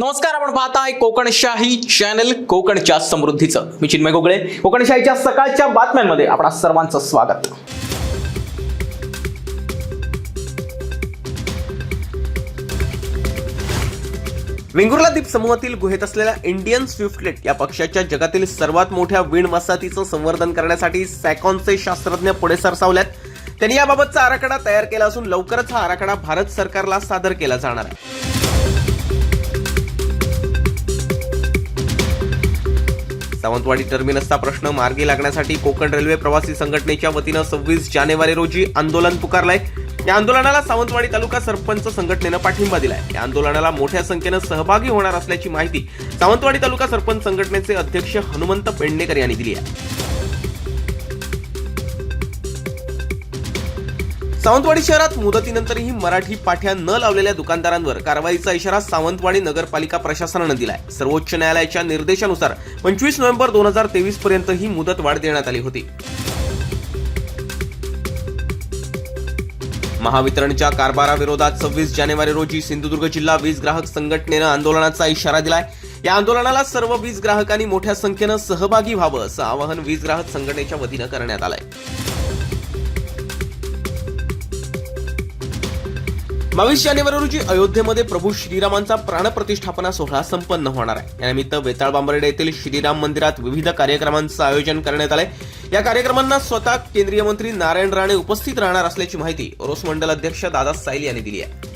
नमस्कार आपण पाहताय कोकणशाही चॅनल कोकणच्या समृद्धीचं. मी चिन्मय गोगळे. कोकणशाहीच्या सकाळच्या बातम्यांमध्ये आपणा सर्वांचं स्वागत. वेंगुर्ला द्वीप समूहातील गुहेत असलेल्या इंडियन स्विफ्टलेट या पक्षाच्या जगातील सर्वात मोठ्या विण वसाहतीचं संवर्धन करण्यासाठी सॅकॉनचे शास्त्रज्ञ पुढे सरसावल्यात. त्यांनी याबाबतचा आराखडा तयार केला असून लवकरच हा आराखडा भारत सरकारला सादर केला जाणार आहे. सावंतवाडी टर्मिनसचा प्रश्न मार्गी लागण्यासाठी कोकण रेल्वे प्रवासी संघटनेच्या वतीनं सव्वीस जानेवारी रोजी आंदोलन पुकारलंय. या आंदोलनाला सावंतवाडी तालुका सरपंच संघटनेनं पाठिंबा दिलाय. या आंदोलनाला मोठ्या संख्येनं सहभागी होणार असल्याची माहिती सावंतवाडी तालुका सरपंच संघटनेचे अध्यक्ष हनुमंत पेडणेकर यांनी दिली आहे. सावंतवाडी शहरात मुदतीनंतरही मराठी पाठ्या न लावलेल्या दुकानदारांवर कारवाईचा इशारा सावंतवाडी नगरपालिका प्रशासनानं दिलाय. सर्वोच्च न्यायालयाच्या निर्देशानुसार पंचवीस नोव्हेंबर दोन हजार तेवीस पर्यंत ही मुदत वाढ देण्यात आली होती. महावितरणच्या कारभाराविरोधात सव्वीस जानेवारी रोजी सिंधुदुर्ग जिल्हा वीज ग्राहक संघटनेनं आंदोलनाचा इशारा दिलाय. या आंदोलनाला सर्व वीज ग्राहकांनी मोठ्या संख्येनं सहभागी व्हावं असं आवाहन वीज ग्राहक संघटनेच्या वतीनं करण्यात आलंय. बावीस जानेवारी रोजी अयोध्येमध्ये प्रभू श्रीरामांचा प्राणप्रतिष्ठापना सोहळा संपन्न होणार आहे. यानिमित्त वेताळ बांबर्डे येथील श्रीराम मंदिरात विविध कार्यक्रमांचं आयोजन करण्यात आलंय. या कार्यक्रमांना स्वतः केंद्रीय मंत्री नारायण राणे उपस्थित राहणार असल्याची माहिती रोस मंडल अध्यक्ष दादा साईल यांनी दिली आहे.